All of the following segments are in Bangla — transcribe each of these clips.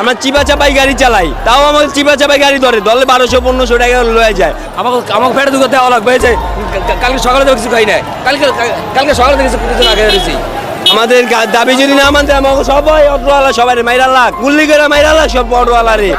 আমরা চিপা চাপাই গাড়ি চালাই। তাও আমাকে চিপা চাপাই গাড়ি ধরে। দলে বারোশো, পনেরোশো টাকা লয়ে যায়। আমাকে আমাকে ফেরত করতে লাগবে। যে কালকে সকালে কিছু খাই না কালকে কালকে সকালে দেখেছি কিছু না খেয়ে আমাদের দাবি যদি না মানতে আমাকে সবাই অটোওয়ালা সবাই মাইরা কুল্লি করে মাইরা লাখ সব অটোওয়ালা রে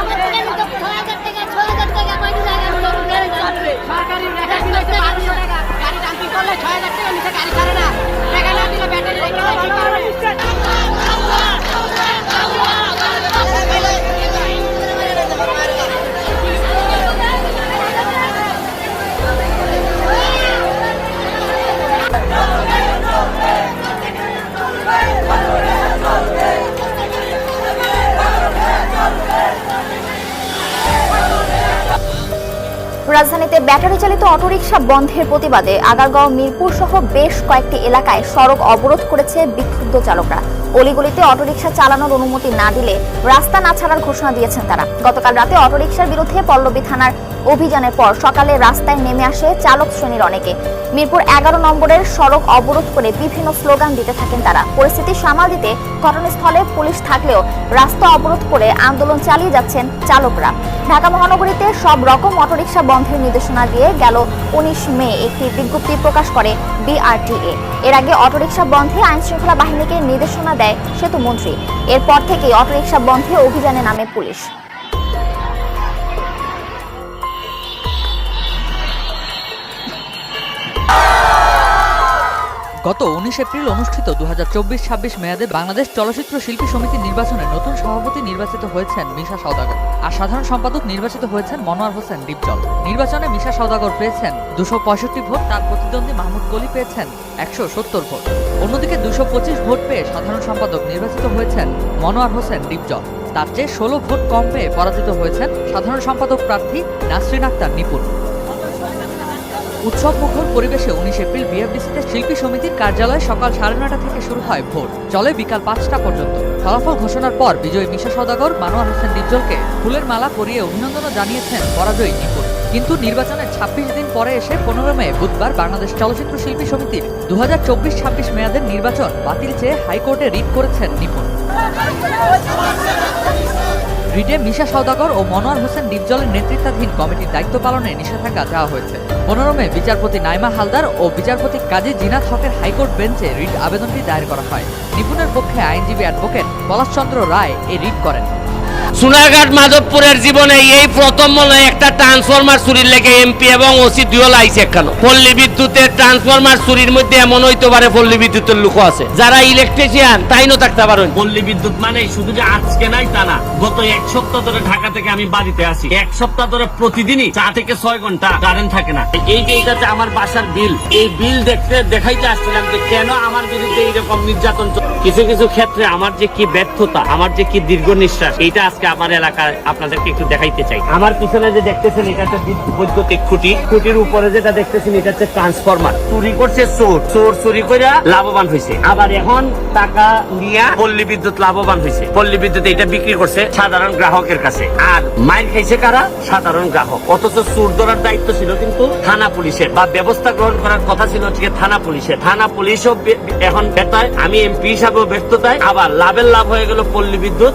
রাজধানীতে ব্যাটারি চালিত অটোরিকশা বন্ধের প্রতিবাদে আগারগাঁও, মিরপুর সহ বেশ কয়েকটি এলাকায় সড়ক অবরোধ করেছে বিক্ষুব্ধ চালকরা। অলিগলিতে অটোরিকশা চালানোর অনুমতি না দিলে রাস্তা না ছাড়ার ঘোষণা দিয়েছেন তারা। গতকাল রাতে অটোরিকশার বিরুদ্ধে পল্লবী থানার অভিযানের পর সকালে রাস্তায় নেমে আসে চালক শ্রেণির অনেকে। মিরপুর এগারো নম্বরের সড়ক অবরোধ করে বিভিন্ন স্লোগান দিতে থাকেন তারা। পরিস্থিতি সামাল দিতে ঘটনাস্থলে পুলিশ থাকলেও রাস্তা অবরোধ করে আন্দোলন চালিয়ে যাচ্ছেন চালকরা। ঢাকা মহানগরীতে সব রকম অটোরিকশা বন্ধের নির্দেশনা দিয়ে গেল উনিশ মে, একটি বিজ্ঞপ্তি প্রকাশ করে বিআরটিএ। এর আগে অটোরিকশা বন্ধে আইন শৃঙ্খলা বাহিনীকে নির্দেশনা দেয় সেতু মন্ত্রী এরপর থেকেই অটোরিকশা বন্ধে অভিযানে নামে পুলিশ। গত উনিশ এপ্রিল অনুষ্ঠিত দু হাজার চব্বিশ ছাব্বিশ মেয়াদে বাংলাদেশ চলচ্চিত্র শিল্পী সমিতি নির্বাচনে নতুন সভাপতি নির্বাচিত হয়েছেন মিশা সওদাগর আর সাধারণ সম্পাদক নির্বাচিত হয়েছেন মনোয়ার হোসেন ডিপজল। নির্বাচনে মিশা সওদাগর পেয়েছেন দুশো পঁয়ষট্টি ভোট, তার প্রতিদ্বন্দ্বী মাহমুদ কলি পেয়েছেন একশো সত্তর ভোট। অন্যদিকে দুশো পঁচিশ ভোট পেয়ে সাধারণ সম্পাদক নির্বাচিত হয়েছেন মনোয়ার হোসেন ডিপজল। তার চেয়ে ষোলো ভোট কম পেয়ে পরাজিত হয়েছেন সাধারণ সম্পাদক প্রার্থী নাসরিন আক্তার নিপুণ। উৎসব মুখর পরিবেশে উনিশ এপ্রিল বিএফডিসিতে শিল্পী সমিতির কার্যালয় সকাল সাড়ে নটা থেকে শুরু হয় ভোট চলে বিকাল পাঁচটা পর্যন্ত। ফলাফল ঘোষণার পর বিজয়ী মিশা সদাগর মানোয়ার হোসেন ডিপজলকে ফুলের মালা পরিয়ে অভিনন্দনও জানিয়েছেন পরাজয়ী নিপুণ। কিন্তু নির্বাচনের ছাব্বিশ দিন পরে এসে পনেরো মে, বুধবার বাংলাদেশ চলচ্চিত্র শিল্পী সমিতির দু হাজার চব্বিশ ছাব্বিশ মেয়াদের নির্বাচন বাতিল চেয়ে হাইকোর্টে রিট করেছেন নিপুণ। রিটে মিশা সওদাগর ও মনোয়ার হোসেন ডিপজলের নেতৃত্বাধীন কমিটির দায়িত্ব পালনে নিষেধাজ্ঞা দেওয়া হয়েছে। মনোরমে বিচারপতি নাইমা হালদার ও বিচারপতি কাজী জিনাত হকের হাইকোর্ট বেঞ্চে রিট আবেদনটি দায়ের করা হয়। নিপুণের পক্ষে আইনজীবী অ্যাডভোকেট পলাশচন্দ্র রায় এই রিট করেন। সোনারঘাট মাধবপুরের জীবনে এই প্রথম মনে একটা ট্রান্সফরমার চুরির লেগে এমপি এবং ওসি দুয়ো লাইছে কেন পল্লী বিদ্যুতের ট্রান্সফরমার চুরির মধ্যে এমন হইতে পারে পল্লী বিদ্যুতের লোক আছে। যারা ইলেকট্রিশিয়ান তাইনও থাকতে পারেন। পল্লী বিদ্যুৎ মানে শুধু যে আজকে নাই তা না, গত এক সপ্তাহ ধরে ঢাকা থেকে আমি বাড়িতে আসি এক সপ্তাহ ধরে প্রতিদিনই চা থেকে ছয় ঘণ্টা কারেন্ট থাকে না। এই যে এটা আমার বাসার বিল এই বিল দেখতে দেখাইতে আসছিলাম যে কেন আমার বিরুদ্ধে এইরকম নির্যাতন কিছু কিছু ক্ষেত্রে আমার যে কি ব্যর্থতা, আমার যে কি দীর্ঘ নিঃশ্বাস, এইটা আজকে আমার এলাকায় আপনাদেরকে একটু দেখাইতে চাই। আমার পিছনে যে দেখতেছেন, এটা হচ্ছে বৈদ্যুতিক খুঁটি। খুঁটির উপরে যেটা দেখতেছেন, এটা হচ্ছে ট্রান্সফরমার চুরি করছে চোর। চোর চুরি করে লাভবান হয়েছে আবার এখন টাকা নিয়ে পল্লী বিদ্যুৎ লাভবান হয়েছে পল্লী বিদ্যুৎ এটা বিক্রি করছে সাধারণ গ্রাহকের কাছে। আর মাইর খাইছে কারা? সাধারণ গ্রাহক। অথচ চোর ধরার দায়িত্ব ছিল কিন্তু থানা পুলিশের বা ব্যবস্থা গ্রহণ করার কথা ছিল হচ্ছে থানা পুলিশের থানা পুলিশও এখন ব্যর্থায় আমি এমপি হিসাবেও ব্যর্থতায়। আবার লাভের লাভ হয়ে গেল পল্লী বিদ্যুৎ।